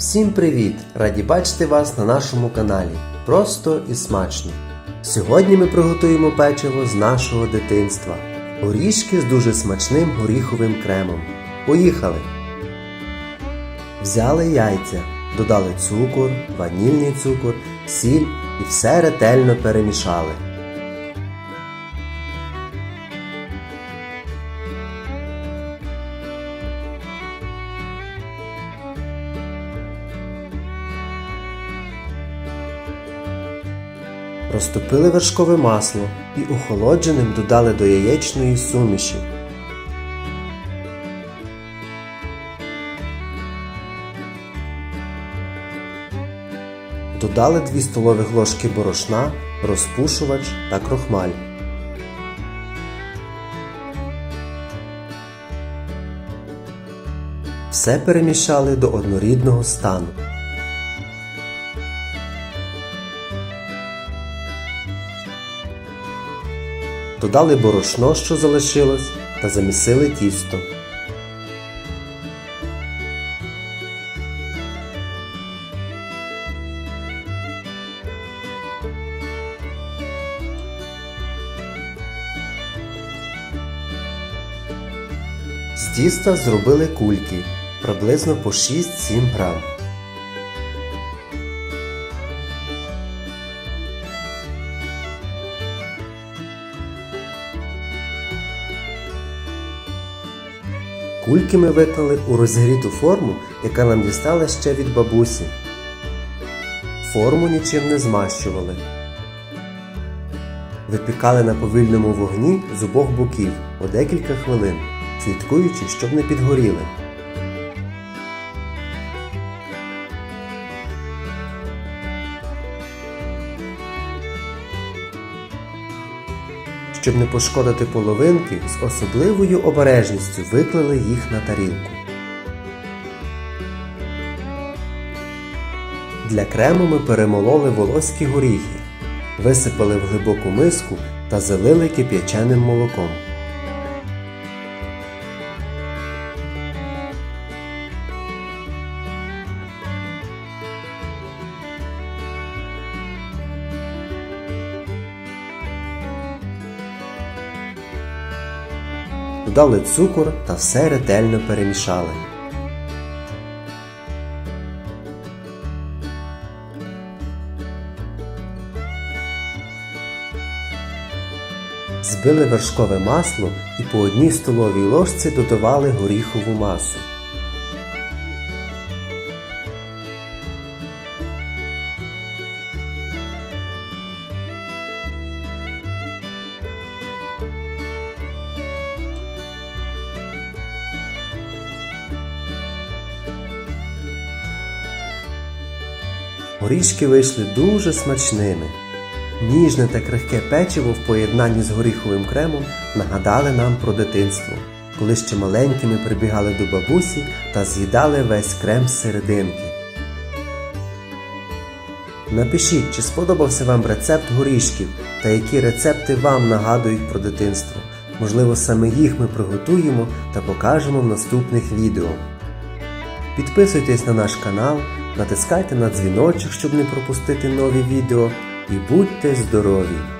Всім привіт! Раді бачити вас на нашому каналі. Просто і смачно. Сьогодні ми приготуємо печиво з нашого дитинства. Горішки з дуже смачним горіховим кремом. Поїхали! Взяли яйця, додали цукор, ванільний цукор, сіль і все ретельно перемішали. Розтопили вершкове масло і охолодженим додали до яєчної суміші. Додали 2 столових ложки борошна, розпушувач та крохмаль. Все перемішали до однорідного стану. Додали борошно, що залишилось, та замісили тісто. З тіста зробили кульки приблизно по 6-7 грам. Кульки ми виклали у розігріту форму, яка нам дістала ще від бабусі. Форму нічим не змащували. Випікали на повільному вогні з обох боків по декілька хвилин, слідкуючи, щоб не підгоріли. Щоб не пошкодити половинки, з особливою обережністю виклали їх на тарілку. Для крему ми перемололи волоські горіхи, висипали в глибоку миску та залили кип'яченим молоком. Додали цукор та все ретельно перемішали. Збили вершкове масло і по одній столовій ложці додавали горіхову масу. Горішки вийшли дуже смачними. Ніжне та крихке печиво в поєднанні з горіховим кремом нагадали нам про дитинство, коли ще маленькими прибігали до бабусі та з'їдали весь крем з серединки. Напишіть, чи сподобався вам рецепт горішків та які рецепти вам нагадують про дитинство. Можливо, саме їх ми приготуємо та покажемо в наступних відео. Підписуйтесь на наш канал, натискайте на дзвіночок, щоб не пропустити нові відео, і будьте здорові!